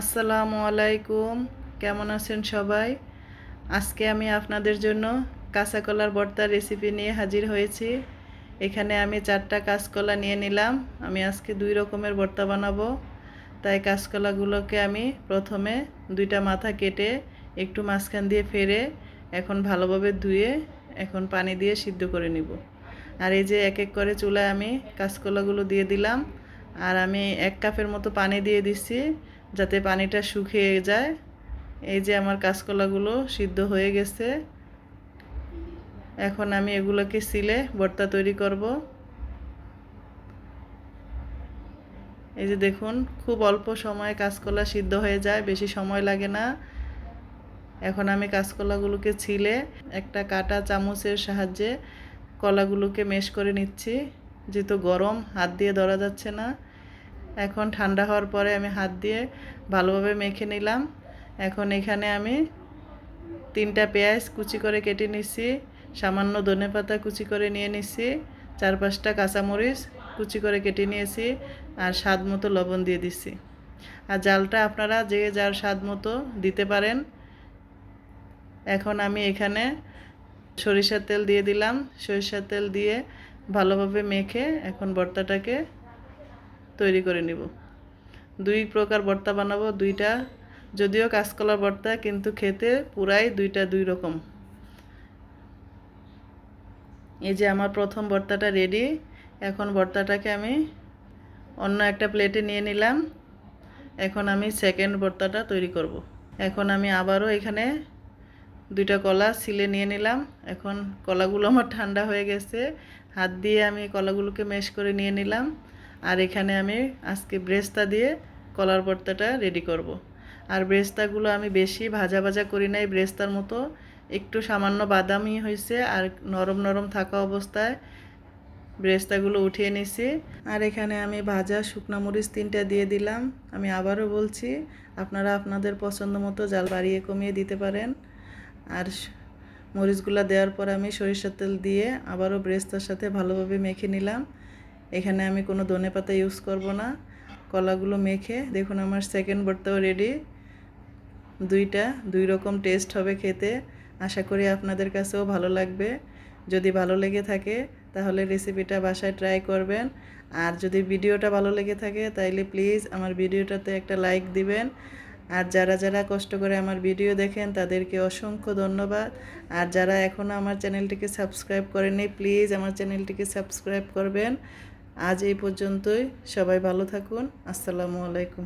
আসসালামু আলাইকুম। কেমন আছেন সবাই? আজকে আমি আপনাদের জন্য কাঁচা কলার ভর্তার রেসিপি নিয়ে হাজির হয়েছি। এখানে আমি চারটা কাঁচকলা নিয়ে নিলাম। আমি আজকে দুই রকমের ভর্তা বানাবো। তাই কাঁচকলাগুলোকে আমি প্রথমে দুইটা মাথা কেটে একটু মাঝখান দিয়ে ফেরে এখন ভালোভাবে ধুয়ে এখন পানি দিয়ে সিদ্ধ করে নিব। আর এই যে এক এক করে চুলায় আমি কাঁচকলাগুলো দিয়ে দিলাম। আর আমি এক কাপের মতো পানি দিয়ে দিচ্ছি। যাতে পানিটা শুকিয়ে যায়। এই যে আমার কাঁচকলাগুলো সিদ্ধ হয়ে গেছে। এখন আমি এগুলোকে সিলে ভর্তা তৈরি করব। এই যে দেখুন, খুব অল্প সময়ে কাঁচকলা সিদ্ধ হয়ে যায়, বেশি সময় লাগে না। এখন আমি কাঁচকলাগুলোকে ছিলে একটা কাটা চামচের সাহায্যে কলাগুলোকে মেশ করে নিচ্ছি। যেহেতু গরম, হাত দিয়ে ধরা যাচ্ছে না। এখন ঠান্ডা হওয়ার পরে আমি হাত দিয়ে ভালোভাবে মেখে নিলাম। এখন এখানে আমি তিনটা পেঁয়াজ কুচি করে কেটে নিচ্ছি সামান্য ধনে পাতা কুচি করে নিয়ে নিচ্ছি চার পাঁচটা কাঁচামরিচ কুচি করে কেটে নিয়েছি আর স্বাদ মতো লবণ দিয়ে দিচ্ছি আর জালটা আপনারা যে যার স্বাদ মতো দিতে পারেন। এখন আমি এখানে সরিষার তেল দিয়ে দিলাম। সরিষার তেল দিয়ে ভালোভাবে মেখে এখন ভর্তাটাকে তৈরি করে নিব। দুই প্রকার ভর্তা বানাবো, দুইটা। যদিও কাঁচকলার ভর্তা, কিন্তু খেতে পুরাই দুইটা দুই রকম। এই যে আমার প্রথম ভর্তাটা রেডি এখন ভর্তাটাকে আমি অন্য একটা প্লেটে নিয়ে নিলাম। এখন আমি সেকেন্ড ভর্তাটা তৈরি করব। এখন আমি আবারও এখানে দুইটা কলা সিলে নিয়ে নিলাম। এখন কলাগুলো আমার ঠান্ডা হয়ে গেছে। হাত দিয়ে আমি কলাগুলোকে মেশ করে নিয়ে নিলাম। আর এখানে আমি আজকে ব্রেস্তা দিয়ে কলার ভর্তাটা রেডি করব। আর ব্রেস্তাগুলো আমি বেশি ভাজা ভাজা করি নাই, ব্রেস্তার মতো একটু সামান্য বাদামি হয়েছে আর নরম নরম থাকা অবস্থায় ব্রেস্তাগুলো উঠিয়ে নিছি। আর এখানে আমি ভাজা শুকনো মরিচ তিনটা দিয়ে দিলাম। আমি আবারও বলছি, আপনারা আপনাদের পছন্দ মতো জাল বাড়িয়ে কমিয়ে দিতে পারেন। আর মরিচগুলো দেওয়ার পর আমি সরিষার তেল দিয়ে আবারও ব্রেস্তার সাথে ভালোভাবে মেখে নিলাম। এখানে আমি কোনো ধনে পাতা ইউজ করব না। কলাগুলো মেখে, দেখুন আমার সেকেন্ড ভর্তাও রেডি দুইটা, দুই রকম টেস্ট হবে খেতে। আশা করি আপনাদের কাছেও ভালো লাগবে। যদি ভালো লেগে থাকে, তাহলে রেসিপিটা বাসায় ট্রাই করবেন। আর যদি ভিডিওটা ভালো লেগে থাকে, তাইলে প্লিজ আমার ভিডিওটাতে একটা লাইক দিবেন। আর যারা যারা কষ্ট করে আমার ভিডিও দেখেন, তাদেরকে অসংখ্য ধন্যবাদ। আর যারা এখনও আমার চ্যানেলটিকে সাবস্ক্রাইব করেনি প্লিজ আমার চ্যানেলটিকে সাবস্ক্রাইব করবেন। আজ এই পর্যন্তই। সবাই ভালো থাকুন। আসসালামু আলাইকুম।